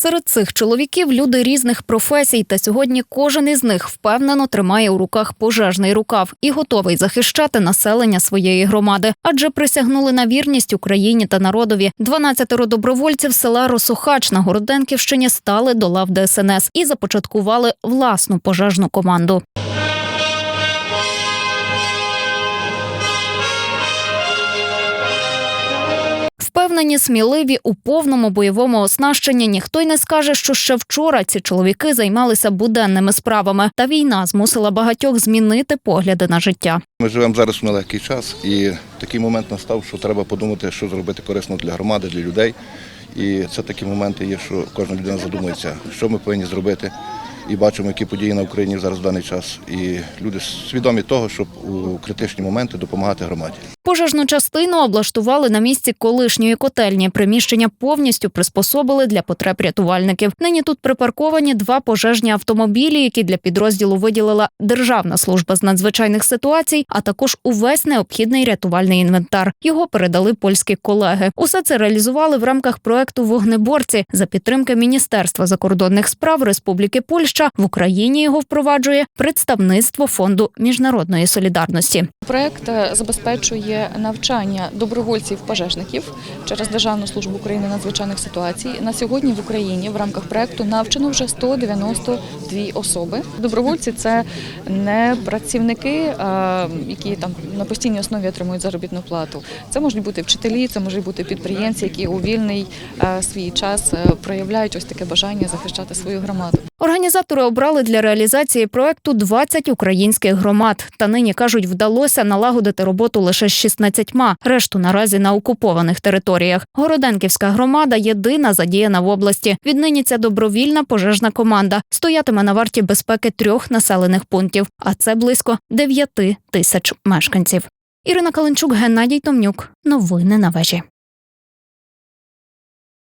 Серед цих чоловіків люди різних професій, та сьогодні кожен із них впевнено тримає у руках пожежний рукав і готовий захищати населення своєї громади, адже присягнули на вірність Україні та народові. 12 добровольців села Росухач на Городенківщині стали до лав ДСНС і започаткували власну пожежну команду. Впевнені, сміливі у повному бойовому оснащенні ніхто й не скаже, що ще вчора ці чоловіки займалися буденними справами, та війна змусила багатьох змінити погляди на життя. Ми живемо зараз в нелегкий час, і такий момент настав, що треба подумати, що зробити корисно для громади, для людей. І це такі моменти є, що кожна людина задумується, що ми повинні зробити. І бачимо, які події на Україні зараз в даний час. І люди свідомі того, щоб у критичні моменти допомагати громаді. Пожежну частину облаштували на місці колишньої котельні. Приміщення повністю приспособили для потреб рятувальників. Нині тут припарковані два пожежні автомобілі, які для підрозділу виділила Державна служба з надзвичайних ситуацій, а також увесь необхідний рятувальний інвентар. Його передали польські колеги. Усе це реалізували в рамках проекту Вогнеборці за підтримки Міністерства закордонних справ Республіки Польща. В Україні його впроваджує представництво фонду міжнародної солідарності. Проект е, забезпечує навчання добровольців-пожежників через Державну службу України надзвичайних ситуацій. На сьогодні в Україні в рамках проекту навчено вже 192 особи. Добровольці це не працівники, е, які там на постійній основі отримують заробітну плату. Це можуть бути вчителі, це можуть бути підприємці, які у вільний е, свій час проявляють ось таке бажання захищати свою громаду. Організатори обрали для реалізації проекту 20 українських громад. Та нині кажуть, вдалося налагодити роботу лише з 16, решту наразі на окупованих територіях. Городенківська громада єдина задіяна в області. Віднині ця добровільна пожежна команда стоятиме на варті безпеки трьох населених пунктів, а це близько 9 тисяч мешканців. Ірина Каленчук, Геннадій Томнюк. Новини на вежі.